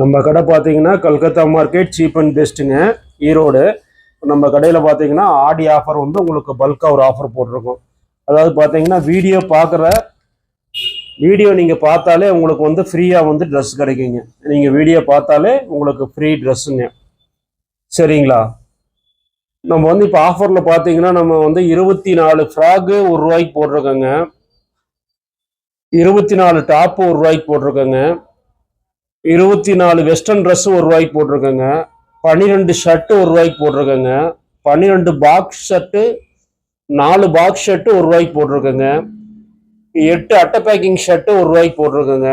நம்ம கடை பார்த்தீங்கன்னா கல்கத்தா மார்க்கெட் சீப் அண்ட் பெஸ்ட்டுங்க. ஈரோடு. நம்ம கடையில் பார்த்தீங்கன்னா ஆடி ஆஃபர் வந்து உங்களுக்கு பல்காக ஒரு ஆஃபர் போட்டிருக்கோம். அதாவது பார்த்தீங்கன்னா வீடியோ பார்க்குற வீடியோ நீங்கள் பார்த்தாலே உங்களுக்கு வந்து ஃப்ரீயாக வந்து ட்ரெஸ் கிடைக்குங்க. நீங்கள் வீடியோ பார்த்தாலே உங்களுக்கு ஃப்ரீ ட்ரெஸ்ஸுங்க சரிங்களா? நம்ம வந்து இப்போ ஆஃபரில் பார்த்தீங்கன்னா நம்ம வந்து இருபத்தி நாலு ஃப்ராகு ஒரு ரூபாய்க்கு போட்டிருக்கோங்க. இருபத்தி நாலு டாப்பு ஒரு ரூபாய்க்கு போட்டிருக்கோங்க. இருபத்தி நாலு வெஸ்டர்ன் ட்ரெஸ் ஒரு ரூபாய்க்கு போட்டிருக்கேங்க. பன்னிரெண்டு ஷர்ட்டு ஒரு ரூபாய்க்கு போட்டிருக்கேங்க. பன்னிரெண்டு பாக்ஸ் ஷர்ட்டு நாலு பாக்ஸ் ஷர்ட்டு ஒரு ரூபாய்க்கு போட்டிருக்கேங்க. எட்டு அட்டை பேக்கிங் ஷர்ட்டு ஒரு ரூபாய்க்கு போட்டிருக்கேங்க.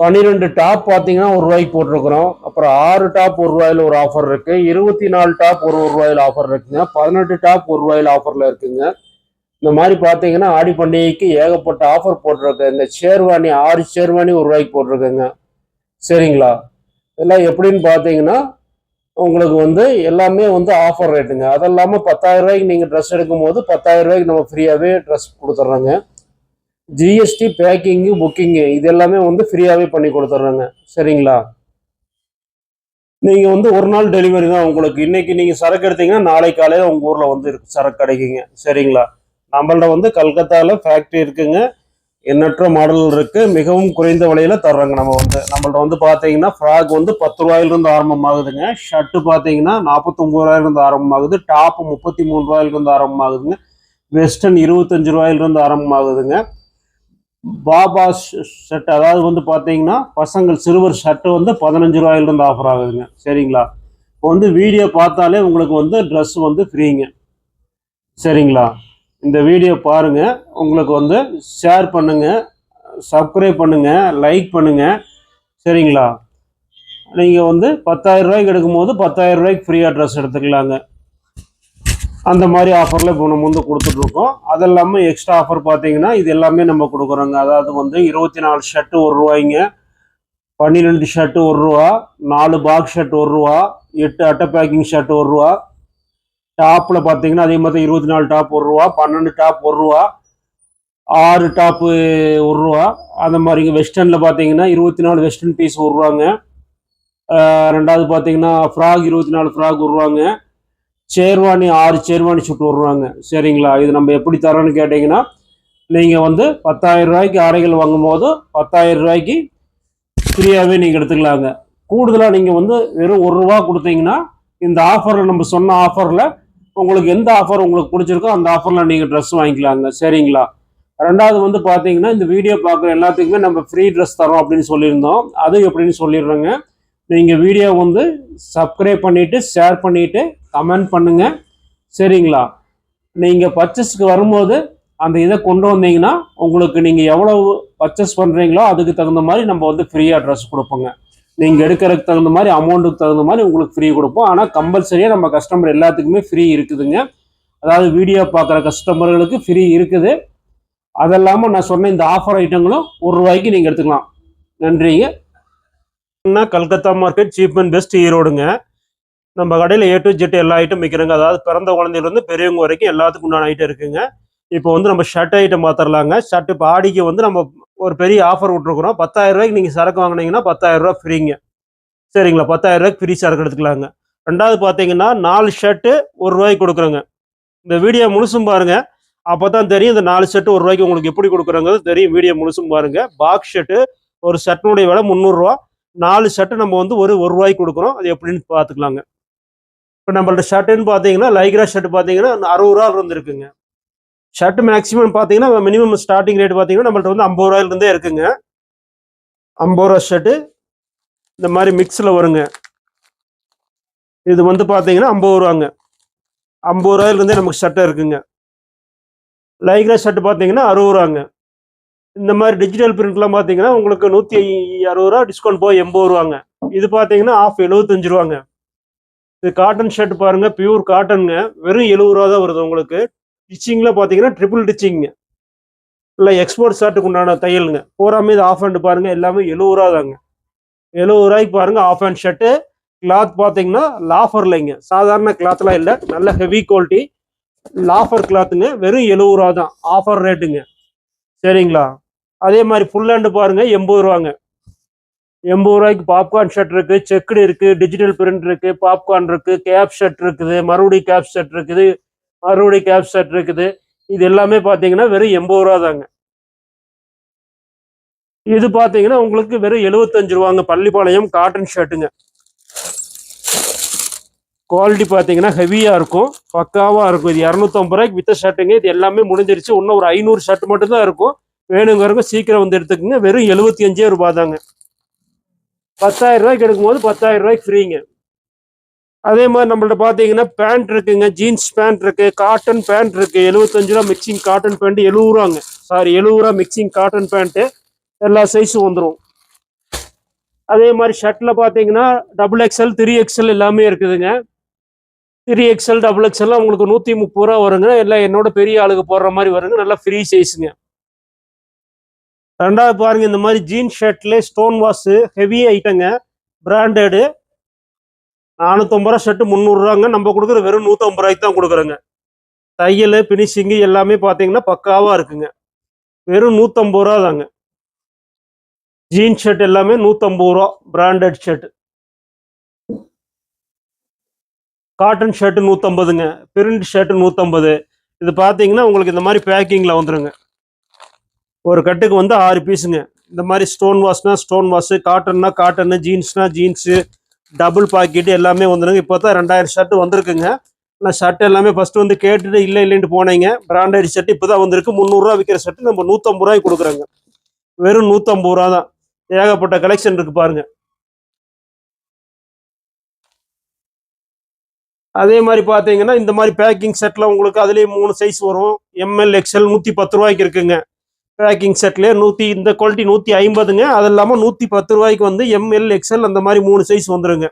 பன்னிரெண்டு டாப் பார்த்தீங்கன்னா ஒரு ரூபாய்க்கு போட்டிருக்கிறோம். அப்புறம் ஆறு டாப் ஒரு ரூபாயில் ஒரு ஆஃபர் இருக்குது இருபத்தி நாலு டாப் ஒரு ஒரு ரூபாயில் ஆஃபர் இருக்குங்க. பதினெட்டு டாப் ஒரு ரூபாயில் ஆஃபரில் இருக்குங்க. இந்த மாதிரி பார்த்தீங்கன்னா ஆடி பண்டிகைக்கு ஏகப்பட்ட ஆஃபர் போட்டிருக்கு இந்த ஷேர்வானி ஆறு ஷேர்வானி ஒரு ரூபாய்க்கு போட்டிருக்கேங்க. சரிங்களா? இதெல்லாம் எப்படின்னு பார்த்தீங்கன்னா உங்களுக்கு வந்து எல்லாமே வந்து ஆஃபர் ரேட்டுங்க அது இல்லாமல் பத்தாயிரம் ரூபாய்க்கு நீங்கள் ட்ரெஸ் எடுக்கும்போது பத்தாயிரம் ரூபாய்க்கு நம்ம ஃப்ரீயாகவே ட்ரெஸ் கொடுத்துட்றோங்க ஜிஎஸ்டி பேக்கிங்கு புக்கிங்கு இது எல்லாமே வந்து ஃப்ரீயாகவே பண்ணி கொடுத்துட்றோங்க சரிங்களா? நீங்கள் வந்து ஒரு நாள் டெலிவரி தான் உங்களுக்கு. இன்றைக்கி நீங்கள் சரக்கு எடுத்தீங்கன்னா நாளை காலையில் உங்கள் ஊரில் வந்து இருக்கு சரக்கு கிடைக்குங்க. சரிங்களா? நம்மள்ட்ட வந்து கல்கத்தாவில் ஃபேக்ட்ரி இருக்குங்க. எண்ணற்ற மாடல் இருக்கு. மிகவும் குறைந்த விலையில தர்றாங்க. நம்ம வந்து நம்மள்ட்ட வந்து பாத்தீங்கன்னா ஃப்ராக் வந்து பத்து ரூபாயிலிருந்து ஆரம்பமாகுதுங்க. ஷர்ட் பாத்தீங்கன்னா நாற்பத்தொம்பது ரூபாயிலிருந்து ஆரம்பமாகுது. டாப் முப்பத்தி மூணு ரூபாயிலிருந்து ஆரம்பமாகுதுங்க. வெஸ்டர்ன் இருபத்தஞ்சு ரூபாயிலிருந்து ஆரம்பமாகுதுங்க. பாபா ஷர்ட் அதாவது வந்து பாத்தீங்கன்னா பசங்கள் சிறுவர் ஷர்ட் வந்து பதினஞ்சு ரூபாயிலிருந்து ஆஃபர் ஆகுதுங்க. சரிங்களா? இப்போ வந்து வீடியோ பார்த்தாலே உங்களுக்கு வந்து ட்ரெஸ் வந்து ஃப்ரீங்க சரிங்களா? இந்த வீடியோ பாருங்க. உங்களுக்கு வந்து ஷேர் பண்ணுங்கள் சப்ஸ்கிரைப் பண்ணுங்கள் லைக் பண்ணுங்கள் சரிங்களா? நீங்கள் வந்து பத்தாயிரம் ரூபாய்க்கு எடுக்கும்போது பத்தாயிரம் ரூபாய்க்கு ஃப்ரீயாக ட்ரெஸ் எடுத்துக்கலாங்க. அந்த மாதிரி ஆஃபரில் இப்போ நம்ம வந்து கொடுத்துட்ருக்கோம். அது இல்லாமல் எக்ஸ்ட்ரா ஆஃபர் பார்த்தீங்கன்னா இது எல்லாமே நம்ம கொடுக்குறோங்க. அதாவது வந்து இருபத்தி நாலு ஷர்ட்டு ஒரு ரூபாய்ங்க. பன்னிரெண்டு ஷர்ட்டு ஒரு ரூபா. நாலு பாக்ஸ் ஷர்ட் ஒரு ரூபா. எட்டு அட்டை பேக்கிங் ஷர்ட் ஒரு ரூபா. டாப்பில் பார்த்தீங்கன்னா அதே மாதிரி இருபத்தி நாலு டாப் ஒரு ரூபா பன்னெண்டு டாப் ஒரு ரூபா ஆறு டாப்பு ஒரு ரூபா. அந்த மாதிரிங்க வெஸ்டர்னில் பார்த்தீங்கன்னா இருபத்தி நாலு வெஸ்டர்ன் பீஸ் ஒரு ரூபாங்க. ரெண்டாவது பார்த்தீங்கன்னா ஃப்ராக் இருபத்தி நாலு ஃப்ராக் ஒரு ரூபாங்க. சேர்வாணி ஆறு சேர்வாணி சுட்டு ஒரு ரூபாங்க. சரிங்களா? இது நம்ம எப்படி தரோன்னு கேட்டிங்கன்னா நீங்கள் வந்து பத்தாயிரம் ரூபாய்க்கு ஆடைகள் வாங்கும்போது பத்தாயிரம் ரூபாய்க்கு ஃப்ரீயாகவே நீங்கள் எடுத்துக்கலாங்க. கூடுதலாக நீங்கள் வந்து வெறும் ஒரு ரூபா கொடுத்தீங்கன்னா இந்த ஆஃபரில் நம்ம சொன்ன ஆஃபரில் உங்களுக்கு எந்த ஆஃபர் உங்களுக்கு பிடிச்சிருக்கோ அந்த ஆஃபரில் நீங்கள் ட்ரெஸ் வாங்கிக்கலாங்க. சரிங்களா? ரெண்டாவது வந்து பார்த்தீங்கன்னா இந்த வீடியோ பார்க்குற எல்லாத்துக்குமே நம்ம ஃப்ரீ ட்ரெஸ் தரோம் அப்படின்னு சொல்லியிருந்தோம். அது எப்படின்னு சொல்லிடுறேங்க. நீங்கள் வீடியோ வந்து சப்ஸ்கிரைப் பண்ணிவிட்டு ஷேர் பண்ணிவிட்டு கமெண்ட் பண்ணுங்கள் சரிங்களா? நீங்கள் பர்ச்சேஸ்க்கு வரும்போது அந்த இதை கொண்டு வந்தீங்கன்னா உங்களுக்கு நீங்கள் எவ்வளவு பர்ச்சேஸ் பண்ணுறீங்களோ அதுக்கு தகுந்த மாதிரி நம்ம வந்து ஃப்ரீயாக ட்ரெஸ் கொடுப்போங்க. நீங்கள் எடுக்கிறதுக்கு தகுந்த மாதிரி அமௌண்ட்டுக்கு தகுந்த மாதிரி உங்களுக்கு ஃப்ரீ கொடுப்போம். ஆனால் கம்பல்சரியாக நம்ம கஸ்டமர் எல்லாத்துக்குமே ஃப்ரீ இருக்குதுங்க. அதாவது வீடியோ பார்க்குற கஸ்டமர்களுக்கு ஃப்ரீ இருக்குது. அதெல்லாமல் நான் சொன்ன இந்த ஆஃபர் ஐட்டங்களும் ஒரு ரூபாய்க்கு நீங்கள் எடுத்துக்கலாம். நன்றிங்க. என்ன Calcutta market cheap and best ஈரோடுங்க. நம்ம கடையில் ஏ டு ஜெட் எல்லா ஐட்டம் விற்கிறோங்க அதாவது பிறந்த குழந்தையிலேருந்து பெரியவங்க வரைக்கும் எல்லாத்துக்கும் உண்டான ஐட்டம் இருக்குங்க. இப்போ வந்து நம்ம ஷர்ட் ஐட்டம் பார்த்துடலாங்க ஷர்ட் இப்போ ஆடிக்கு வந்து நம்ம ஒரு பெரிய ஆஃபர் விட்ருக்குறோம் பத்தாயிரம் ரூபாய்க்கு நீங்கள் சரக்கு வாங்கினீங்கன்னா பத்தாயிரம் ரூபாய் ஃப்ரீங்க சரிங்களா? பத்தாயிரம் ரூபாய்க்கு ஃப்ரீ சரக்கு எடுத்துக்கலாங்க. ரெண்டாவது பார்த்தீங்கன்னா நாலு ஷர்ட்டு ஒரு ரூபாய்க்கு கொடுக்குறோங்க. இந்த வீடியோ முழுசும் பாருங்க. அப்போ தான் தெரியும் இந்த நாலு ஷர்ட்டு ஒரு ரூபாய்க்கு உங்களுக்கு எப்படி கொடுக்குறோங்கிறது தெரியும். வீடியோ முழுசும் பாருங்கள் பாக்ஸ் ஷர்ட்டு ஒரு ஷர்ட்டினுடைய விலை முந்நூறுரூவா நாலு ஷர்ட்டு நம்ம வந்து ஒரு ஒரு ரூபாய்க்கு கொடுக்குறோம். அது எப்படின்னு பார்த்துக்கலாங்க. இப்போ நம்மள்ட்ட ஷர்ட்டுன்னு பார்த்தீங்கன்னா லைக்ரா ஷர்ட் பார்த்தீங்கன்னா அறுபது ரூபா இருந்துருக்குங்க ஷர்ட் மேக்ஸிமம் பார்த்தீங்கன்னா மினிமம் ஸ்டார்டிங் ரேட் பார்த்தீங்கன்னா நம்மள்ட்ட வந்து ஐம்பது ரூபாயிலிருந்தே இருக்குங்க. ஐம்பது ரூபா ஷர்ட்டு இந்த மாதிரி மிக்ஸில் வருங்க. இது வந்து பார்த்தீங்கன்னா ஐம்பது ரூபாங்க. ஐம்பது ரூபாயிலிருந்தே நமக்கு ஷர்ட்டை இருக்குங்க. லைக்ரா ஷர்ட் பார்த்தீங்கன்னா அறுபது ரூபாங்க. இந்த மாதிரி டிஜிட்டல் பிரிண்ட்லாம் பார்த்தீங்கன்னா உங்களுக்கு நூற்றி அறுபது ரூபா டிஸ்கவுண்ட் போய் எண்பது ரூபாங்க. இது பார்த்தீங்கன்னா ஆஃப் எழுபத்தஞ்சு ரூபாங்க. இது காட்டன் ஷர்ட் பாருங்கள் பியூர் காட்டனுங்க வெறும் எழுபது ரூபா தான் வருது உங்களுக்கு. டிச்சிங்கில் பார்த்தீங்கன்னா ட்ரிபிள் டிச்சிங்க இல்லை எக்ஸ்போர்ட் ஷர்ட்டுக்கு உண்டான தையலுங்க. பூராமே இது ஆஃப் ஹேண்ட் பாருங்கள் எல்லாமே எழுபது ரூபா தாங்க எழுபது ரூபாய்க்கு பாருங்க ஆஃப் ஹேண்ட் ஷர்ட்டு கிளாத் பார்த்தீங்கன்னா லாஃபர் இல்லைங்க. சாதாரண கிளாத்லாம் இல்லை. நல்ல ஹெவி குவாலிட்டி லாஃபர் கிளாத்துங்க வெறும் எழுபது ரூபா தான் ஆஃபர் ரேட்டுங்க சரிங்களா? அதே மாதிரி ஃபுல் ஹேண்டு பாருங்க எண்பது ரூபாங்க. எண்பது ரூபாய்க்கு பாப்கார்ன் ஷர்ட் இருக்குது செக்குடு இருக்குது டிஜிட்டல் பிரிண்ட் இருக்குது பாப்கார்ன் இருக்குது கேப் ஷர்ட் இருக்குது மறுபடியும் கேப் ஷர்ட் இருக்குது. அறுவடை கேப் ஷர்ட் இருக்குது. இது எல்லாமே பார்த்தீங்கன்னா வெறும் எண்பது ரூபா தாங்க. இது பார்த்தீங்கன்னா உங்களுக்கு வெறும் எழுபத்தஞ்சு ரூபாங்க. பள்ளிப்பாளையம் காட்டன் ஷர்ட்டுங்க குவாலிட்டி பார்த்தீங்கன்னா ஹெவியாக இருக்கும். பக்காவாக இருக்கும். இது இரநூத்தம்பது ரூபாய்க்கு வித்த ஷர்ட்டுங்க இது எல்லாமே முடிஞ்சிருச்சு. இன்னும் ஒரு ஐநூறு ஷர்ட் மட்டும்தான் இருக்கும். வேணுங்கிறவங்க சீக்கிரம் வந்து எடுத்துக்கோங்க. வெறும் எழுபத்தி அஞ்சே ரூபா தாங்க. பத்தாயிரம் ரூபாய்க்கு எடுக்கும்போது பத்தாயிரம் ரூபாய்க்கு ஃப்ரீங்க அதே மாதிரி நம்மள்ட்ட பார்த்தீங்கன்னா பேண்ட் இருக்குங்க. ஜீன்ஸ் பேண்ட் இருக்கு காட்டன் பேண்ட் இருக்கு. எழுபத்தஞ்சு ரூபா மிக்சிங் காட்டன் பேண்ட் எழுபது ரூபாங்க சாரி எழுபது ரூபா மிக்சிங் காட்டன் பேண்ட்டு எல்லா சைஸும் வந்துடும் அதே மாதிரி ஷர்ட்டில் பார்த்தீங்கன்னா டபுள் எக்ஸ்எல் த்ரீ எக்ஸ்எல் எல்லாமே இருக்குதுங்க. த்ரீ எக்ஸ்எல் டபுள் எக்ஸ்எல்லாம் உங்களுக்கு நூற்றி முப்பது ரூபா வருங்க. எல்லாம் என்னோட பெரிய ஆளுக்கு போடுற மாதிரி வருங்க. நல்லா ஃப்ரீ சைஸுங்க ரெண்டாவது பாருங்க இந்த மாதிரி ஜீன்ஸ் ஷர்ட்லேயே ஸ்டோன் வாஷு ஹெவி ஐட்டங்க பிராண்டடு நானூற்றம்பது ரூபா ஷர்ட்டு முந்நூறுரூவாங்க நம்ம கொடுக்குற வெறும் நூற்றம்பது ரூபாய்க்கு தான் கொடுக்குறோங்க. தையல் ஃபினிஷிங்கு எல்லாமே பார்த்தீங்கன்னா பக்காவாக இருக்குங்க. வெறும் நூற்றம்பது ரூபா தாங்க. ஜீன்ஸ் ஷர்ட் எல்லாமே நூற்றம்பது ரூபா. பிராண்டட் ஷர்ட் காட்டன் ஷர்ட் நூற்றம்பதுங்க பிரிண்ட் ஷர்ட் நூற்றம்பது இது பார்த்தீங்கன்னா உங்களுக்கு இந்த மாதிரி பேக்கிங்கில் வந்துடுங்க ஒரு கட்டுக்கு வந்து ஆறு பீஸுங்க இந்த மாதிரி ஸ்டோன் வாஷ்னா ஸ்டோன் வாஷு காட்டன்னா காட்டனு ஜீன்ஸ்னா ஜீன்ஸு டபுள் பாக்கெட் எல்லாமே வந்துடுங்க இப்போ தான் ரெண்டாயிரம் ஷர்ட் வந்திருக்குங்க. நான் ஷர்ட் எல்லாமே ஃபஸ்ட்டு வந்து கேட்டுட்டு இல்லை இல்லைன்ட்டு போனீங்க. பிராண்டட் ஷர்ட் இப்போ தான் வந்திருக்கு. முந்நூறுரூவா விற்கிற ஷர்ட் நம்ம நூற்றம்பது ரூபாய்க்கு கொடுக்குறோங்க. வெறும் நூற்றம்பது ரூபா தான் ஏகப்பட்ட கலெக்ஷன் இருக்கு பாருங்க. அதே மாதிரி பார்த்தீங்கன்னா இந்த மாதிரி பேக்கிங் செட்டில் உங்களுக்கு அதுலேயே மூணு சைஸ் வரும். எம்எல் எக்ஸ்எல் நூற்றி பத்து ரூபாய்க்கு இருக்குங்க. பேக்கிங் செட்லேயே நூற்றி இந்த குவாலிட்டி நூற்றி ஐம்பதுங்க. அது இல்லாமல் நூற்றி பத்து ரூபாய்க்கு வந்து எம்எல் எக்ஸ்எல் அந்த மாதிரி மூணு சைஸ் வந்துடுங்க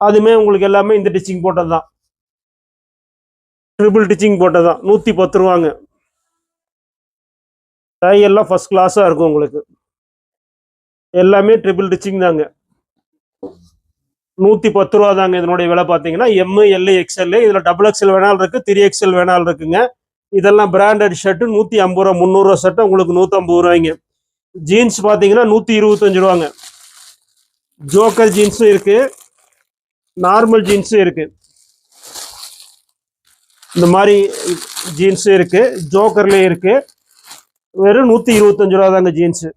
அதுமே உங்களுக்கு எல்லாமே இந்த டிச்சிங் போட்டது தான் ட்ரிபிள் டிச்சிங் போட்டது தான் நூற்றி பத்து ரூபாங்க. டை எல்லாம் ஃபர்ஸ்ட் கிளாஸாக இருக்கும் உங்களுக்கு. எல்லாமே ட்ரிபிள் டிச்சிங் தாங்க. நூற்றி பத்து ரூபா தாங்க இதனுடைய விலை பார்த்தீங்கன்னா எம் எக்ஸ்எல்லு எக்ஸ்எல் இதில் டபுள் எக்ஸ்எல் வேணாலும் இருக்குது த்ரீ எக்ஸ்எல் வேணாலும் இருக்குங்க. இதெல்லாம் பிராண்டட் ஷர்ட்டு நூற்றி ஐம்பது ரூபா முந்நூறுரூவா ஷர்ட்டு உங்களுக்கு நூற்றம்பது ரூபாய்ங்க. ஜீன்ஸ் பார்த்தீங்கன்னா நூற்றி இருபத்தஞ்சு ரூபாங்க. ஜோக்கர் ஜீன்ஸும் இருக்குது நார்மல் ஜீன்ஸும் இருக்குது இந்த மாதிரி ஜீன்ஸும் இருக்குது ஜோக்கர்லேயும் இருக்குது வெறும் நூற்றி இருபத்தஞ்சு ரூபா தாங்க ஜீன்ஸு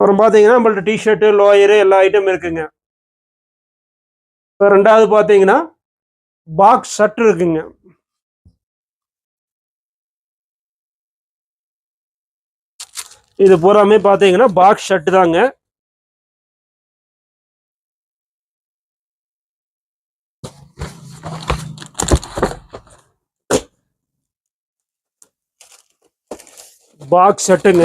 அப்புறம் பார்த்தீங்கன்னா நம்மள்ட்ட டிஷர்ட்டு லோயரு எல்லா ஐட்டம் இருக்குங்க. இப்போ ரெண்டாவது பார்த்தீங்கன்னா பாக்ஸ் ஷர்ட் இருக்குங்க. இது பூராமே பார்த்தீங்கன்னா பாக்ஸ் ஷர்ட் தாங்க. பாக்ஸ் ஷர்ட்டுங்க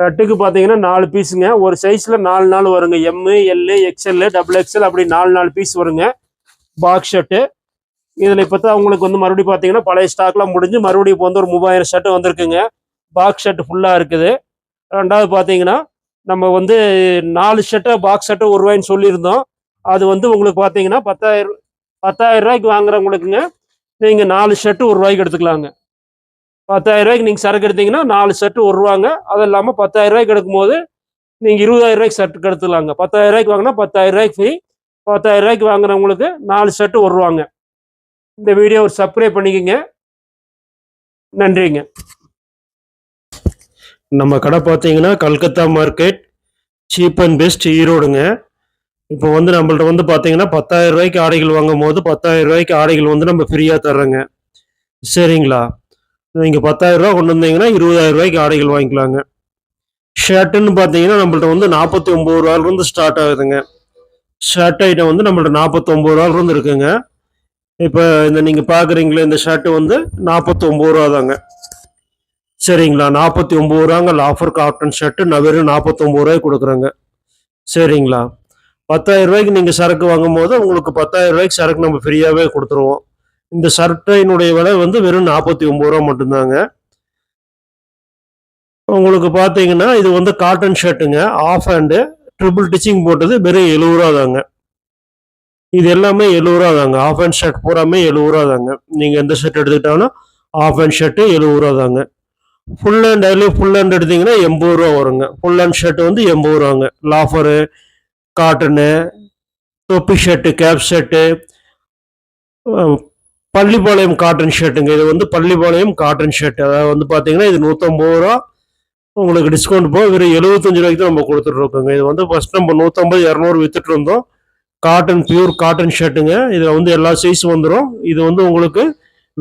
ஷர்ட்டுக்கு பார்த்தீங்கன்னா நாலு பீஸுங்க ஒரு சைஸில் நாலு நாள் வருங்க. M L XL double XL அப்படி நாலு நாலு பீஸ் வருங்க. பாக்ஸ் ஷர்ட்டு இதில் இப்போ தான் உங்களுக்கு வந்து மறுபடியும் பார்த்தீங்கன்னா பழைய ஸ்டாக்லாம் முடிஞ்சு மறுபடியும் இப்போ வந்து ஒரு மூவாயிரம் ஷர்ட் வந்திருக்குங்க. பாக்ஸ் ஷர்ட் ஃபுல்லாக இருக்குது. ரெண்டாவது பார்த்தீங்கன்னா நம்ம வந்து நாலு ஷர்ட்டை பாக்ஸ் ஷர்ட்டு ஒரு ரூபாய்ன்னு சொல்லியிருந்தோம். அது வந்து உங்களுக்கு பார்த்தீங்கன்னா பத்தாயிரம் பத்தாயிரம் ரூபாய்க்கு வாங்குறவங்களுக்குங்க நீங்கள் நாலு ஷர்ட்டு ஒரு ரூபாய்க்கு எடுத்துக்கலாங்க. பத்தாயிரம் ரூபாய்க்கு நீங்கள் சரக்கு எடுத்தீங்கன்னா நாலு ஷர்ட் ஒரு ரூபாங்க அது இல்லாமல் பத்தாயிரம் ரூபாய்க்கு எடுக்கும்போது நீங்கள் இருபதாயிரம் ரூபாய்க்கு ஷர்ட் எடுத்துக்கலாங்க. பத்தாயிரம் ரூபாய்க்கு வாங்கினா பத்தாயிரம் ரூபாய்க்கு ஃப்ரீ பத்தாயிரம் ரூபாய்க்கு வாங்குறவங்களுக்கு நாலு ஷர்ட்டு ஒரு ரூபாங்க இந்த வீடியோ ஒரு சப்ஸ்கிரைப் பண்ணிக்கோங்க. நன்றிங்க. நம்ம கடை பார்த்தீங்கன்னா Calcutta market cheap and best ஈரோடுங்க. இப்போ வந்து நம்மள்ட்ட வந்து பார்த்தீங்கன்னா பத்தாயிரம் ரூபாய்க்கு ஆடைகள் வாங்கும் போது பத்தாயிரம் ரூபாய்க்கு ஆடைகள் வந்து நம்ம ஃப்ரீயாக தர்றோங்க. சரிங்களா? நீங்கள் பத்தாயிரம் ரூபா கொண்டு வந்தீங்கன்னா இருபதாயிரம் ரூபாய்க்கு ஆடைகள் வாங்கிக்கலாங்க. ஷர்ட்டுன்னு பார்த்தீங்கன்னா நம்மள்ட்ட வந்து நாற்பத்தி ஒம்பது ரூபாயிலிருந்து ஸ்டார்ட் ஆகுதுங்க. ஷர்ட் ஐட்டம் வந்து நம்மள்ட்ட நாற்பத்தொம்பது ரூபாயிலிருந்து இருக்குங்க. இப்போ இந்த நீங்கள் பார்க்குறீங்களே இந்த ஷர்ட்டு வந்து நாற்பத்தொம்பது ரூபா தாங்க சரிங்களா? நாற்பத்தி ஒம்பது ரூபாங்க ஆஃபர் காட்டன் ஷர்ட்டு நான் வெறும் நாற்பத்தொம்பது ரூபாய்க்கு கொடுக்குறேங்க. சரிங்களா? பத்தாயிரம் ரூபாய்க்கு நீங்கள் சரக்கு வாங்கும் போது உங்களுக்கு பத்தாயிரம் ரூபாய்க்கு சரக்கு நம்ம ஃப்ரீயாகவே கொடுத்துருவோம். இந்த ஷர்ட்டினுடைய விலை வந்து வெறும் நாற்பத்தி ஒம்பது ரூபா மட்டும்தாங்க. உங்களுக்கு பார்த்தீங்கன்னா இது வந்து காட்டன் ஷர்ட்டுங்க ஆஃப் ஹேண்டு ட்ரிபிள் டிச்சிங் போட்டது வெறும் எழுபது ரூபா தாங்க. இது எல்லாமே எழுபது ரூபா தாங்க. ஆஃப் ஹேண்ட் ஷர்ட் பூராமே எழுபது ரூபா தாங்க. நீங்கள் எந்த ஷர்ட் எடுத்துக்கிட்டாலும் ஆஃப் ஹேண்ட் ஷர்ட்டு எழுபது ரூபா தாங்க. ஃபுல் ஹேண்ட் அதுலேயும் ஃபுல் ஹேண்ட் எடுத்தீங்கன்னா எண்பது ரூபா வருங்க. ஃபுல் ஹேண்ட் ஷர்ட் வந்து எண்பது ரூபாங்க லாஃபரு காட்டனு தொப்பி shirt cap shirt Pallipalayam cotton ஷர்ட்டுங்க இது வந்து பள்ளிப்பாளையம் காட்டன் ஷர்ட் அதாவது வந்து பார்த்தீங்கன்னா இது நூற்றம்பது ரூபா. உங்களுக்கு டிஸ்கவுண்ட் போக வெறும் எழுபத்தஞ்சு ரூபாய்க்கு தான் நம்ம கொடுத்துட்ருக்கோங்க. இது வந்து ஃபஸ்ட் நம்ம நூற்றம்பது இரநூறு வித்துட்டு இருந்தோம். காட்டன் பியூர் காட்டன் ஷர்ட்டுங்க இதில் வந்து எல்லா சைஸும் வந்துடும் இது வந்து உங்களுக்கு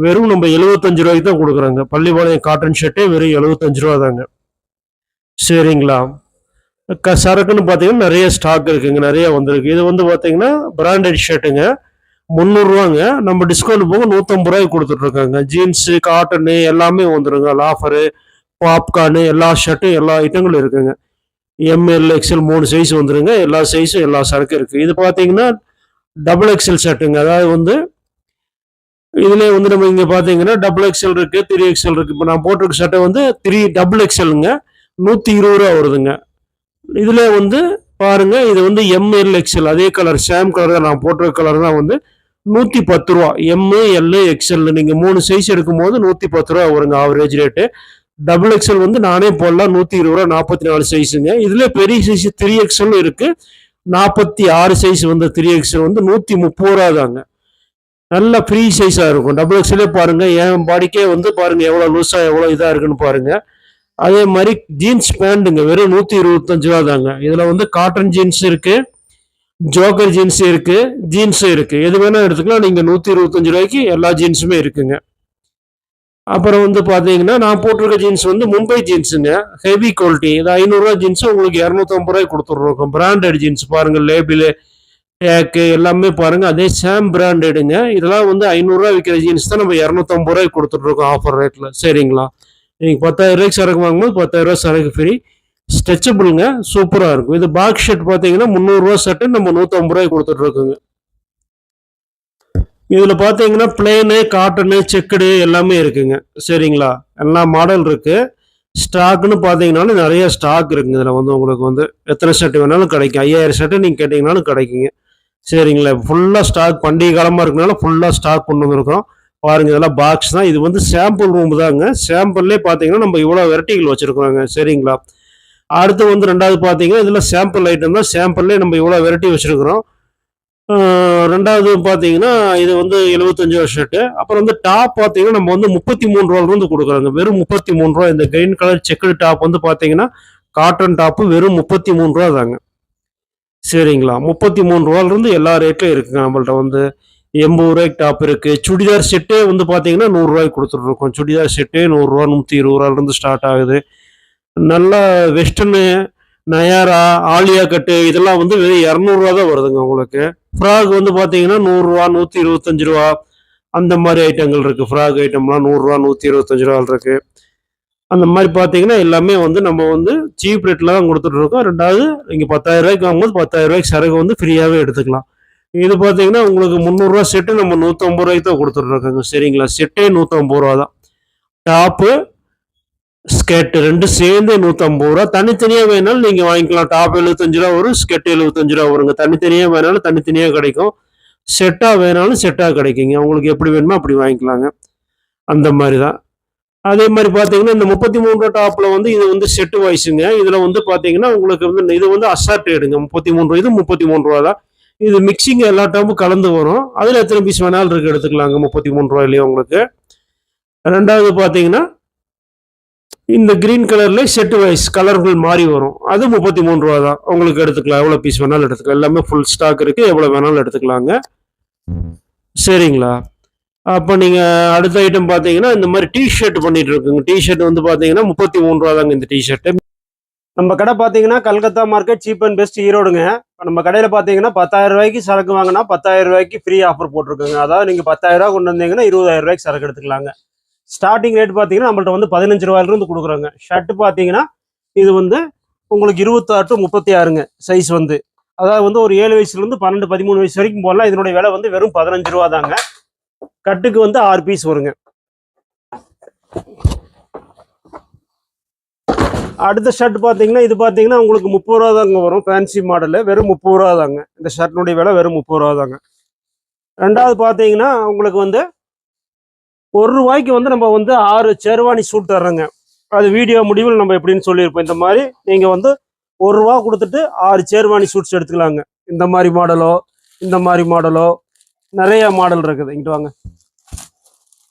வெறும் நம்ம எழுபத்தஞ்சு ரூபாய்க்கு தான் கொடுக்குறாங்க. பள்ளிப்பாளையம் காட்டன் ஷர்ட்டே வெறும் எழுபத்தஞ்சு ரூபா தாங்க. சரிங்களா? க சரக்குன்னு பார்த்தீங்கன்னா நிறைய ஸ்டாக் இருக்குங்க நிறைய வந்திருக்கு. இது வந்து பார்த்தீங்கன்னா பிராண்டட் ஷர்ட்டுங்க முந்நூறுரூவாங்க நம்ம டிஸ்கவுண்ட் போக நூற்றம்பது ரூபாய்க்கு கொடுத்துட்ருக்காங்க. ஜீன்ஸு காட்டனு எல்லாமே வந்துருங்க. லாஃபரு பாப்கார்னு எல்லா ஷர்ட்டும் எல்லா ஐட்டங்களும் இருக்குங்க. எம்எல் எக்ஸ்எல் மூணு சைஸ் வந்துருங்க. எல்லா சைஸும் எல்லா சரக்கும் இருக்குது இது பார்த்தீங்கன்னா டபுள் எக்ஸ்எல் ஷர்ட்டுங்க அதாவது வந்து இதுலேயே வந்து நம்ம இங்கே பார்த்தீங்கன்னா டபுள் எக்ஸ்எல் இருக்குது த்ரீ எக்ஸ்எல் இருக்குது இப்போ நான் போட்டிருக்க சட்டை வந்து த்ரீ டபுள் எக்ஸ்எல்லுங்க நூற்றி இருபது ரூபா வருதுங்க. இதில் வந்து பாருங்கள் இது வந்து எம்எல் எக்ஸ்எல் அதே கலர் சேம் கலர் தான் நான் போட்டிருக்க கலர் தான் வந்து நூற்றி பத்து ரூபா. எம்மு எல்லு எக்ஸ்எல் நீங்கள் மூணு சைஸ் எடுக்கும்போது நூற்றி பத்து ரூபா வருங்க ஆவரேஜ் ரேட்டு டபுள் எக்ஸ்எல் வந்து நானே போடலாம் நூற்றி இருபது ரூபா நாற்பத்தி நாலு சைஸுங்க இதில் பெரிய சைஸ் த்ரீ எக்ஸ்எல் இருக்குது நாற்பத்தி ஆறு சைஸ் வந்து த்ரீ எக்ஸ்எல் வந்து நூற்றி முப்பது ரூபா தாங்க. நல்ல ஃப்ரீ சைஸாக இருக்கும். டபுள் எக்ஸ்எல்லே பாருங்கள் என் பாடிக்கே வந்து பாருங்கள் எவ்வளோ லூஸாக எவ்வளோ இதாக இருக்குன்னு பாருங்க. அதே மாதிரி ஜீன்ஸ் பேண்ட்டுங்க வெறும் நூற்றி இருபத்தஞ்சு ரூபா தாங்க. இதில் வந்து காட்டன் ஜீன்ஸ் இருக்குது ஜோக்கர் ஜீன்ஸ் இருக்குது ஜீன்ஸும் இருக்குது எது வேணால் எடுத்துக்கலாம். நீங்கள் நூற்றி இருபத்தஞ்சு ரூபாய்க்கு எல்லா ஜீன்ஸுமே இருக்குங்க. அப்புறம் வந்து பார்த்தீங்கன்னா நான் போட்டிருக்க ஜீன்ஸ் வந்து மும்பை ஜீன்ஸுங்க ஹெவி குவாலிட்டி இது ஐநூறுரூவா ஜீன்ஸு உங்களுக்கு இரநூத்தம்பது ரூபாய்க்கு கொடுத்துட்ருக்கோம் பிராண்டட் ஜீன்ஸ் பாருங்கள் லேபிள் டேக்கு எல்லாமே பாருங்கள் அதே சேம் பிராண்டடுங்க இதெல்லாம் வந்து ஐநூறுரூவா விற்கிற ஜீன்ஸ் தான் நம்ம இரநூத்தம்பது ரூபாய் கொடுத்துட்ருக்கோம் ஆஃபர் ரேட்டில் சரிங்களா? நீங்கள் பத்தாயிரம் ரூபாய்க்கு சரக்கு வாங்கும்போது பத்தாயிரம் ரூபாய் சரக்கு ஃப்ரீ ஸ்ட்ரெச்சபிளுங்க சூப்பராக இருக்கும். இது பாக்ஸ் ஷர்ட் பார்த்தீங்கன்னா முந்நூறுரூவா ஷர்ட்டு நம்ம நூற்றம்பது ரூபாய்க்கு கொடுத்துட்ருக்கோங்க இதில் பார்த்தீங்கன்னா பிளேனு காட்டனு செக்குடு எல்லாமே இருக்குங்க. சரிங்களா? எல்லா மாடல் இருக்குது ஸ்டாக்னு பார்த்தீங்கன்னாலும் நிறைய ஸ்டாக் இருக்குங்க. இதில் வந்து உங்களுக்கு வந்து எத்தனை ஷர்ட் வேணாலும் கிடைக்கும். ஐயாயிரம் ஷர்ட்டு நீங்கள் கேட்டிங்கனாலும் கிடைக்குங்க. சரிங்களா? ஃபுல்லாக ஸ்டாக் பண்டிகை காலமாக இருக்கனால ஃபுல்லாக ஸ்டாக் கொண்டு வந்திருக்கிறோம். பாருங்க இதெல்லாம் பாக்ஸ் தான். இது வந்து சாம்பிள் ரூம் தாங்க. சாம்பிள்லேயே பார்த்தீங்கன்னா நம்ம இவ்வளோ வெரைட்டிகள் வச்சுருக்கோங்க சரிங்களா? அடுத்து வந்து ரெண்டாவது பார்த்தீங்கன்னா இதில் சாம்பிள் ஐட்டம் தான். சாம்பிள்லேயே நம்ம இவ்வளோ வெரைட்டி வச்சுருக்குறோம். ரெண்டாவது பார்த்தீங்கன்னா இது வந்து எழுபத்தஞ்சு ரூபா ஷர்ட்டு அப்புறம் வந்து டாப் பார்த்தீங்கன்னா நம்ம வந்து முப்பத்தி மூணு ரூபாலேருந்து கொடுக்குறாங்க. வெறும் முப்பத்தி மூணு ரூபா இந்த கிரீன் கலர் செக்குடு டாப் வந்து பார்த்தீங்கன்னா காட்டன் டாப்பு வெறும் முப்பத்தி மூணு ரூபா தாங்க. சரிங்களா? முப்பத்தி மூணு ரூபாலேருந்து எல்லா ரேட்லையும் இருக்குங்க. நம்மள்ட்ட வந்து எண்பது ரூபாய்க்கு டாப் இருக்கு. சுடிதார் செட்டே வந்து பார்த்தீங்கன்னா நூறுரூவாய்க்கு கொடுத்துட்ருக்கோம். சுடிதார் செட்டே நூறுரூவா நூற்றி இருபது ரூபாயிலிருந்து ஸ்டார்ட் ஆகுது. நல்லா வெஸ்டர்னு நயாரா ஆலியா கட்டு இதெல்லாம் வந்து வெறும் இரநூறுவா தான் வருதுங்க உங்களுக்கு. ஃப்ராக் வந்து பார்த்தீங்கன்னா நூறுரூவா நூற்றி இருபத்தஞ்சு ரூபா அந்த மாதிரி ஐட்டங்கள் இருக்குது ஃப்ராக் ஐட்டம்லாம் நூறுரூவா நூற்றி இருபத்தஞ்சு ரூபா இருக்குது அந்த மாதிரி பார்த்தீங்கன்னா எல்லாமே வந்து நம்ம வந்து சீப் ரேட்டில் தான் கொடுத்துட்ருக்கோம் ரெண்டாவது நீங்கள் பத்தாயிரம் ரூபாய்க்கு வாங்கும்போது பத்தாயிரம் ரூபாய்க்கு சரகு வந்து ஃப்ரீயாகவே எடுத்துக்கலாம். இது பார்த்தீங்கன்னா உங்களுக்கு முந்நூறுரூவா செட்டு நம்ம நூற்றம்பது ரூபாய்க்கு தான் கொடுத்துட்ருக்கோங்க சரிங்களா? செட்டே நூற்றம்பது ரூபா தான். டாப்பு ஸ்கெட்டு ரெண்டு சேர்ந்து நூற்றம்பது ரூபா. தனித்தனியாக வேணாலும் நீங்கள் வாங்கிக்கலாம். டாப் எழுபத்தஞ்சு ரூபா வரும் ஸ்கெட் எழுபத்தஞ்சு ரூபா வருங்க. தனித்தனியாக வேணாலும் தனித்தனியாக கிடைக்கும். செட்டாக வேணாலும் செட்டாக கிடைக்குங்க. உங்களுக்கு எப்படி வேணுமோ அப்படி வாங்கிக்கலாங்க. அந்த மாதிரி தான். அதே மாதிரி பார்த்தீங்கன்னா இந்த முப்பத்தி மூணு ரூபா டாப்பில் வந்து இது வந்து செட்டு வாய்ஸுங்க இதில் வந்து பார்த்தீங்கன்னா உங்களுக்கு வந்து இது வந்து அசார்டேடுங்க முப்பத்தி மூணு ரூபா இது முப்பத்தி மூணு ரூபா தான். இது மிக்சிங் எல்லா டாப்பும் கலந்து வரும். அதில் எத்தனை பீஸ் வேணாலும் இருக்கு எடுத்துக்கலாங்க. முப்பத்தி மூணு ரூபாயிலேயே உங்களுக்கு. ரெண்டாவது பார்த்தீங்கன்னா இந்த கிரீன் கலரில் செட்டு வைஸ் கலர்கள் மாறி வரும். அது முப்பத்தி மூணு ரூபா தான். உங்களுக்கு எடுத்துக்கலாம். எவ்வளோ பீஸ் வேணாலும் எடுத்துக்கலாம். எல்லாமே ஃபுல் ஸ்டாக் இருக்குது எவ்வளோ வேணாலும் எடுத்துக்கலாங்க. சரிங்களா? அப்போ நீங்கள் அடுத்த ஐட்டம் பார்த்தீங்கன்னா இந்த மாதிரி டிஷர்ட் பண்ணிட்டு இருக்குங்க. டிஷர்ட் வந்து பார்த்தீங்கன்னா முப்பத்தி மூணு ரூபா தாங்க இந்த டிஷர்ட்டு நம்ம கடை பார்த்தீங்கன்னா Calcutta market cheap and best ஈரோடுங்க. நம்ம கடையில் பார்த்தீங்கன்னா பத்தாயிரம் ரூபாய்க்கு சரக்கு வாங்கினா பத்தாயிரம் ரூபாய்க்கு ஃப்ரீ ஆஃபர் போட்டிருக்குங்க. அதாவது நீங்கள் பத்தாயிரம் ரூபா கொண்டு வந்தீங்கன்னா இருபதாயிரம் ரூபாய்க்கு சரக்கு எடுத்துக்கலாங்க. ஸ்டார்டிங் ரேட் பார்த்தீங்கன்னா நம்மள்ட்ட வந்து பதினஞ்சு ரூபாயிலிருந்து கொடுக்குறோங்க. ஷர்ட் பார்த்தீங்கன்னா இது வந்து உங்களுக்கு இருபத்தாறு டு முப்பத்தி ஆறுங்க சைஸ் வந்து. அதாவது வந்து ஒரு ஏழு வயசுலேருந்து பன்னெண்டு பதிமூணு வயசு வரைக்கும் போடலாம். இதனுடைய விலை வந்து வெறும் பதினஞ்சு ரூபா தாங்க. கட்டுக்கு வந்து ஆறு பீஸ் வருங்க. அடுத்த ஷர்ட் பார்த்தீங்கன்னா இது பார்த்தீங்கன்னா உங்களுக்கு முப்பது ரூபா தாங்க வரும். ஃபேன்சி மாடலு வெறும் முப்பது ரூபா தாங்க. இந்த ஷர்ட்னுடைய விலை வெறும் முப்பது ரூபா தாங்க. ரெண்டாவது பார்த்தீங்கன்னா உங்களுக்கு வந்து ஒரு ரூபாய்க்கு வந்து நம்ம வந்து ஆறு சேர்வாணி சூட் தர்றோங்க. அது வீடியோ முடிவில் நம்ம எப்படின்னு சொல்லியிருப்போம். இந்த மாதிரி நீங்கள் வந்து ஒரு ரூபா கொடுத்துட்டு ஆறு சேர்வாணி சூட்ஸ் எடுத்துக்கலாங்க. இந்த மாதிரி மாடலோ இந்த மாதிரி மாடலோ நிறைய மாடல் இருக்குது. இங்கிட்டு வாங்க.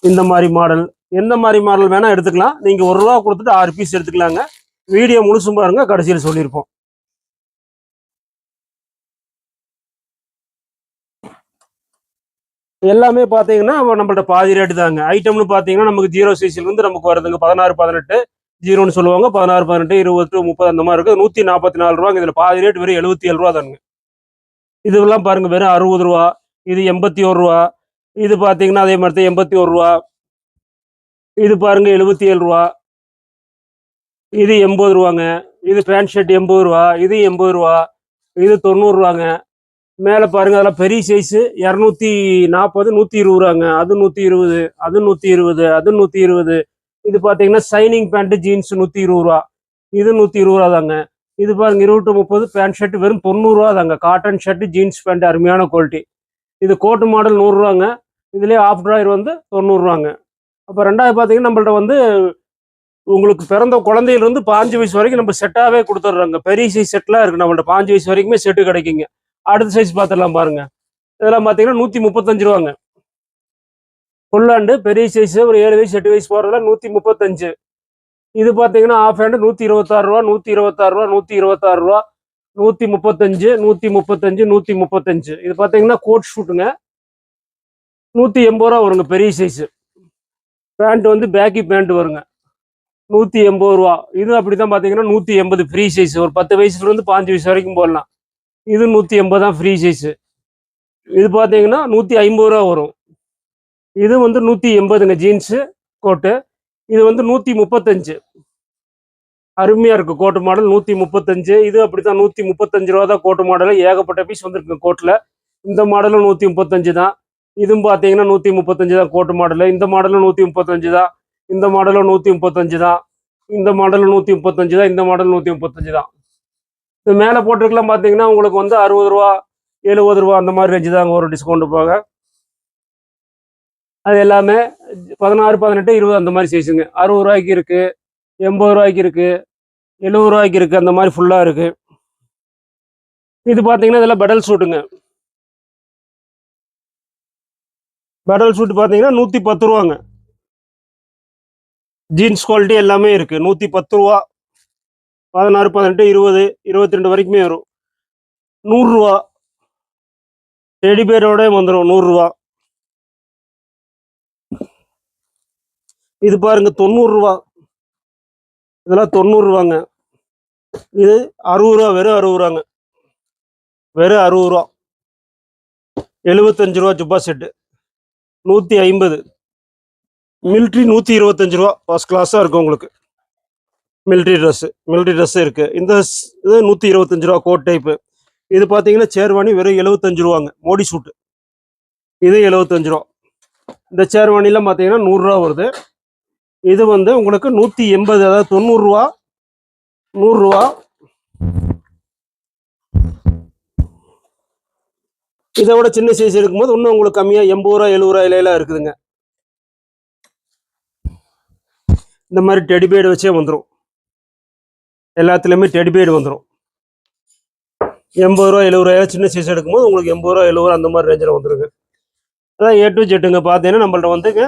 இந்த மாதிரி மாடல் எந்த மாதிரி மாடல் வேணால் எடுத்துக்கலாம். நீங்கள் ஒரு ரூபா கொடுத்துட்டு ஆறு பீஸ் எடுத்துக்கலாங்க. வீடியோ முழுசும் பாருங்க கடைசியில் சொல்லியிருப்போம். எல்லாமே பார்த்தீங்கன்னா நம்மள்ட்ட பாதி ரேட்டு தாங்க. ஐட்டம்னு பார்த்தீங்கன்னா நமக்கு ஜீரோ சைஸ்ல நமக்கு வருதுங்க பதினாறு பதினெட்டு ஜீரோன்னு சொல்லுவாங்க. பதினாறு பதினெட்டு இருபது to முப்பது அந்த மாதிரி இருக்குது நூற்றி நாற்பத்தி நாலு ரூபாங்க. இதில் பாதி ரேட் வெறும் எழுபத்தி ஏழு ரூபா தானுங்க. இதெல்லாம் பாருங்கள் வெறும் அறுபது ரூபா இது எண்பத்தி ஒரு ரூபா இது பார்த்தீங்கன்னா அதே மாதிரி தான் எண்பத்தி ஒரு ரூபா. இது பாருங்க எழுபத்தி ஏழு ரூபா. இது எண்பது ரூபாங்க. இது பேண்ட் ஷர்ட் எண்பது ரூபா. இது எண்பது ரூபா. இது தொண்ணூறு ரூபாங்க. மேலே பாருங்க அதெல்லாம் பெரிய சைஸு இரநூத்தி நாற்பது நூற்றி இருபது ரூபாங்க. அது நூற்றி இருபது அது நூற்றி இருபது அது நூற்றி இருபது. இது பார்த்தீங்கன்னா சைனிங் பேண்ட்டு ஜீன்ஸ் நூற்றி இருபது ரூபா. இது நூற்றி இருபது ரூபா தாங்க. இது பாருங்க இருபத்தி முப்பது பேண்ட் ஷர்ட் வெறும் தொண்ணூறுரூவா தாங்க. காட்டன் ஷர்ட் ஜீன்ஸ் பேண்ட் அருமையான குவாலிட்டி இது கோட்டு மாடல் நூறுரூவாங்க இதுலேயே ஆஃப் ட்ராயர் வந்து தொண்ணூறுவாங்க. அப்போ ரெண்டாவது பார்த்தீங்கன்னா நம்மள்ட்ட வந்து உங்களுக்கு பிறந்த குழந்தையிலிருந்து பாஞ்சு வயசு வரைக்கும் நம்ம செட்டாகவே கொடுத்துட்றாங்க. பெரிய சைஸ் செட்லாம் இருக்குது நம்மள்ட்ட. பாஞ்சு வயசு வரைக்குமே செட்டு கிடைக்குங்க. அடுத்த சைஸ் பார்த்துடலாம் பாருங்க. இதெல்லாம் பார்த்தீங்கன்னா நூற்றி முப்பத்தஞ்சு ரூபாங்க. ஃபுல்லாண்டு பெரிய சைஸ் ஒரு ஏழு வயசு எட்டு வயசு போகிறதுல நூற்றி முப்பத்தஞ்சு இது பார்த்தீங்கன்னா ஆஃப் ஹேண்டு நூற்றி இருபத்தாறு ரூபா நூற்றி இருபத்தாறு ரூபா நூற்றி இருபத்தாறு ரூபா நூற்றி முப்பத்தஞ்சு நூற்றி முப்பத்தஞ்சு நூற்றி முப்பத்தஞ்சு இது பார்த்தீங்கன்னா கோட் ஷூட்டுங்க நூற்றி எண்பது ரூபா வருங்க பெரிய சைஸு பேண்ட் வந்து பேக்கி பேண்ட் வருங்க. நூற்றி எண்பது ரூபா. இது அப்படி தான் பார்த்தீங்கன்னா நூற்றி எண்பது ஃப்ரீ சைஸ் ஒரு பத்து வயசுலேருந்து பாஞ்சு வயசு வரைக்கும் போடலாம். இது நூற்றி எண்பது தான் ஃப்ரீ சைஸு இது பார்த்தீங்கன்னா நூற்றி ஐம்பது ரூபா வரும். இது வந்து நூற்றி எண்பதுங்க ஜீன்ஸு கோட்டு இது வந்து நூற்றி முப்பத்தஞ்சு. அருமையாக இருக்குது கோட்டு மாடல் நூற்றி முப்பத்தஞ்சு. இது அப்படி தான் நூற்றி முப்பத்தஞ்சு ரூபா தான் கோட்டு மாடல் ஏகப்பட்ட பீஸ் வந்துருக்கு கோட்டில் இந்த மாடலும் நூற்றி முப்பத்தஞ்சு தான். இதுவும் பார்த்தீங்கன்னா நூற்றி முப்பத்தஞ்சு தான் கோட்டு மாடலு. இந்த மாடலும் நூற்றி முப்பத்தஞ்சு தான் இந்த மாடலும் நூற்றி முப்பத்தஞ்சு தான் இந்த மாடலும் நூற்றி முப்பத்தஞ்சு தான் இந்த மாடல் நூற்றி முப்பத்தஞ்சு தான் இது மேலே போட்டிருக்கலாம் பார்த்தீங்கன்னா உங்களுக்கு வந்து அறுபது ரூபா எழுபது ரூபா அந்த மாதிரி ரேஞ்சு தான் ஒரு டிஸ்கவுண்ட் போக. அது எல்லாமே பதினாறு பதினெட்டு இருபது அந்த மாதிரி சைஸுங்க அறுபது ரூபாய்க்கு இருக்கு எண்பது ரூபாய்க்கு இருக்கு எழுபது ரூபாய்க்கு இருக்கு அந்த மாதிரி ஃபுல்லாக இருக்கு. இது பார்த்தீங்கன்னா இதெல்லாம் பெடல் சூட்டுங்க பெடல் சூட் பார்த்தீங்கன்னா நூற்றி பத்து ரூபாங்க. ஜீன்ஸ் குவாலிட்டி எல்லாமே இருக்கு. நூற்றி பத்து ரூபா பதினாறு பதினெட்டு இருபது இருபத்தி ரெண்டு வரைக்குமே வரும். நூறுரூவா டெடி வந்துடும் நூறுரூவா இது பாருங்க தொண்ணூறுரூவா இதெல்லாம் தொண்ணூறுரூவாங்க இது அறுபது ரூபா வெறும் அறுபது ரூபாங்க. வெறும் அறுபது ரூபா. எழுபத்தஞ்சு ரூபா ஜுப்பா செட்டு நூற்றி ஐம்பது. மில்ட்ரி நூற்றி இருபத்தஞ்சு ரூபா ஃபர்ஸ்ட் கிளாஸாக இருக்கும் உங்களுக்கு. மில்ட்ரி ட்ரெஸ்ஸு மில்ட்ரி ட்ரெஸ்ஸு இருக்குது இந்த இது நூற்றி இருபத்தஞ்சு ரூபா கோட் டைப்பு இது பார்த்தீங்கன்னா சேர்வாணி வெறும் எழுபத்தஞ்சு ரூபாங்க. மோடி சூட்டு. இது எழுபத்தஞ்சு ரூபா. இந்த சேர்வாணிலாம் பார்த்தீங்கன்னா நூறுரூவா வருது. இது வந்து உங்களுக்கு நூற்றி எண்பது அதாவது தொண்ணூறுரூவா நூறுரூவா இதை விட சின்ன சைஸ் இருக்கும்போது இன்னும் உங்களுக்கு கம்மியாக எண்பது ரூபா எழுபது ரூபா இலையெல்லாம் இருக்குதுங்க. இந்த மாதிரி டெடிபேடு வச்சே வந்துடும் எல்லாத்துலேயுமே டெடிபேடு வந்துடும் எண்பது ரூபா எழுபது ரூபாய் சின்ன சைஸ் எடுக்கும்போது உங்களுக்கு எண்பது ரூபா எழுபது ரூபா அந்த மாதிரி ரேஞ்சில் வந்துருங்க. அதான் ஏ டு ஜெட்டுங்க பார்த்தீங்கன்னா நம்மள்ட்ட வந்துங்க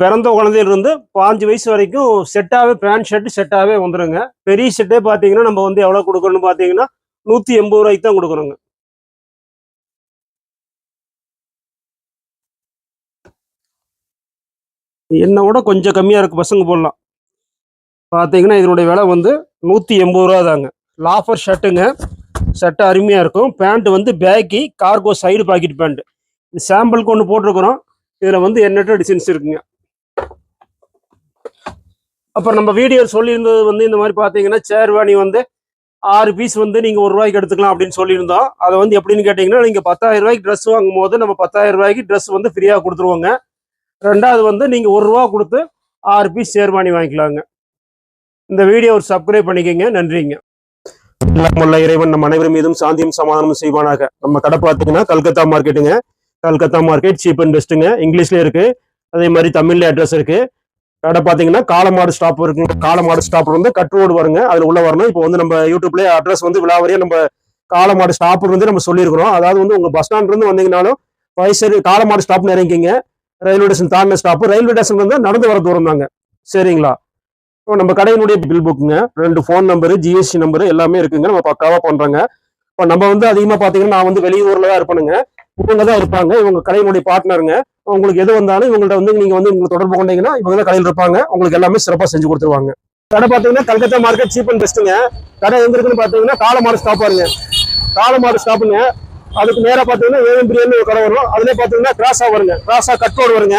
பிறந்த குழந்தையிலிருந்து பாஞ்சு வயசு வரைக்கும் செட்டாகவே பேண்ட் ஷர்ட் செட்டாகவே வந்துடுங்க பெரிய செட்டே பார்த்தீங்கன்னா நம்ம வந்து எவ்வளோ கொடுக்கணும்னு பார்த்தீங்கன்னா நூற்றி எண்பது ரூபாய்க்கு தான் கொடுக்குறோங்க என்னை விட கொஞ்சம் கம்மியாக இருக்குது பசங்க போடலாம். பார்த்தீங்கன்னா இதனுடைய விலை வந்து நூற்றி எண்பது ரூபா தாங்க. லாஃபர் ஷர்ட்டுங்க ஷர்ட்டு அருமையாக இருக்கும். பேண்ட்டு வந்து baggy cargo side pocket pant இது சாம்பிளுக்கு ஒன்று போட்டிருக்கிறோம். இதில் வந்து எண்ணற்ற டிசைன்ஸ் இருக்குங்க. அப்புறம் நம்ம வீடியோ சொல்லியிருந்தது வந்து இந்த மாதிரி பார்த்தீங்கன்னா சேர்வாணி வந்து ஆறு பீஸ் வந்து நீங்கள் ஒரு ரூபாய்க்கு எடுத்துக்கலாம் அப்படின்னு சொல்லியிருந்தோம். அதை வந்து எப்படின்னு கேட்டிங்கன்னா நீங்கள் பத்தாயிரம் ரூபாய்க்கு ட்ரெஸ் வாங்கும் போது நம்ம பத்தாயிரம் ரூபாய்க்கு ட்ரெஸ் வந்து ஃப்ரீயாக கொடுத்துருவோங்க. ரெண்டாவது வந்து நீங்கள் ஒரு ரூபா கொடுத்து ஆறு பீஸ் சேர்வாணி வாங்கிக்கலாங்க. இந்த வீடியோ ஒரு சப்ஸ்கிரைப் பண்ணிக்கோங்க. நன்றிங்க. எல்லாமுள்ள இறைவன் நம்ம அனைவரும் மீதும் சாந்தியும் சமாதானமும் செய்வானாக. நம்ம கடை பார்த்தீங்கன்னா கல்கத்தா மார்க்கெட்டுங்க கல்கத்தா மார்க்கெட் சீப் அண்ட் பெஸ்ட்டுங்க இங்கிலீஷ்லேயும் இருக்குது அதே மாதிரி தமிழ்ல அட்ரஸ் இருக்குது கடை பார்த்தீங்கன்னா காலமாடு ஸ்டாப் இருக்குங்க. காலமாடு ஸ்டாப் வந்து கட் ரோடு வருங்க. அதில் உள்ள வரணும். இப்போ வந்து நம்ம யூடியூப்லேயே அட்ரஸ் வந்து விழாவறியாக நம்ம காலமாடு ஸ்டாப் வந்து நம்ம சொல்லியிருக்கிறோம். அதாவது வந்து உங்கள் பஸ் ஸ்டாண்ட்லேருந்து வந்தீங்கனாலும் வயசு காலமாடு ஸ்டாப் இறங்கிங்க ரயில்வே ஸ்டேஷன் தாண்டின ஸ்டாப் ரயில்வே ஸ்டேஷன் வந்து நடந்து வர தூரம் தாங்க. சரிங்களா? இப்போ நம்ம கடையினுடைய பில் புக்குங்க ரெண்டு ஃபோன் நம்பரு ஜிஎஸ்டி நம்பரு எல்லாமே இருக்குங்க. நம்ம பக்காவாக பண்ணுறாங்க இப்போ நம்ம வந்து அதிகமாக பார்த்தீங்கன்னா நான் வந்து வெளியூரில் தான் இருப்பேனுங்க. இவங்க தான் இருப்பாங்க. இவங்க கடையினுடைய பார்ட்னருங்க உங்களுக்கு எது வந்தாலும் இவங்கள்ட்ட வந்து நீங்கள் வந்து உங்களுக்கு தொடர்பு கொண்டீங்கன்னா இவங்க தான் கடையில் இருப்பாங்க. உங்களுக்கு எல்லாமே சிறப்பாக செஞ்சு கொடுத்துருவாங்க. கடை பார்த்தீங்கன்னா கல்கத்தா மார்க்கெட் சீப் அண்ட் பெஸ்ட்டுங்க கடை எங்க இருக்குன்னு பார்த்தீங்கன்னா காலமாடு ஸ்டாப்பாருங்க காலமாடு ஸ்டாப்புங்க அதுக்கு நேராக பார்த்தீங்கன்னா ஏஎம் பிரியாணி ஒரு கடை வரும். அதுலயே பார்த்தீங்கன்னா கிராஸாக வருங்க. கிராஸாக கட் ரோடு வருங்க.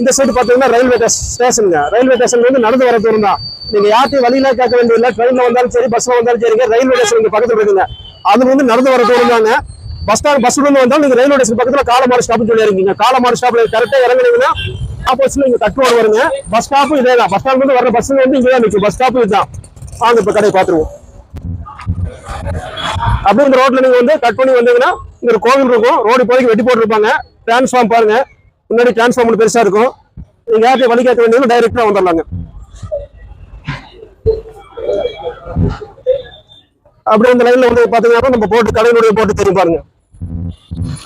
இந்த சைடு பார்த்தீங்கன்னா ரயில்வே ஸ்டேஷனுங்க. ரயில்வே ஸ்டேஷன்லேருந்து நடந்து வர தூரம் தான். நீங்கள் யார்ட்டையும் வழியில கேட்க வேண்டியதில்லை. ட்ரெயினில் வந்தாலும் சரி பஸ்ஸில் வந்தாலும் சரிங்க. ரயில்வே ஸ்டேஷன் இங்கே பக்கத்தில் இருக்குங்க. அது வந்து நடந்து வர தூரம் தாங்க. பஸ் ஸ்டாண்ட் பஸ்ல இருந்து வந்தாலும் நீங்கள் ரயில்வே ஸ்டேஷன் பக்கத்தில் காலமாறு ஸ்டாப்னு சொல்லி இருக்கீங்க காலமாடு ஸ்டாப்பில் கரெக்டாக இறங்குனீங்கன்னா ஆப்போசிட்ல இங்கே கட் ரோடு வருங்க. பஸ் ஸ்டாப்பும் இதே தான் பஸ் ஸ்டாண்ட் வந்து வர பஸ்ஸுங்க வந்து இங்கே தான் நிற்கும் பஸ் ஸ்டாப்பும் இதுதான். வாங்க இப்போ கடையை பார்த்துருவோம். அப்படி இந்த ரோட்டில் நீங்கள் வந்து கட் பண்ணி வந்தீங்கன்னா இங்க ஒரு கோவில் இருக்கும். ரோடு இப்போதைக்கு வெட்டி போட்டுருப்பாங்க. டிரான்ஸ்ஃபார்ம் பாருங்க. முன்னாடி டிரான்ஸ்ஃபார்ம் பெருசா இருக்கும். நீங்க யார்கிட்ட வழி கேட்க வேண்டியது டைரக்டா வந்துடலாங்க. அப்படியே இந்த லைன்ல வந்து பாத்தீங்கன்னா நம்ம போட்டு கடையினுடைய போட்டு தெரியும் பாருங்க.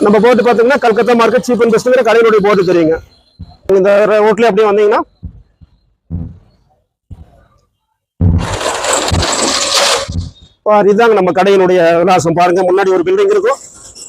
நம்ம போட்டு பாத்தீங்கன்னா கல்கத்தா மார்க்கெட் சீப் அண்ட் பெஸ்ட்ங்கிற கடையினுடைய போட்டு தெரியுங்க. இந்த ரோட்ல அப்படியே வந்தீங்கன்னா பாரு, இதாங்க நம்ம கடையினுடைய விலாசம். பாருங்க முன்னாடி ஒரு பில்டிங் இருக்கும்.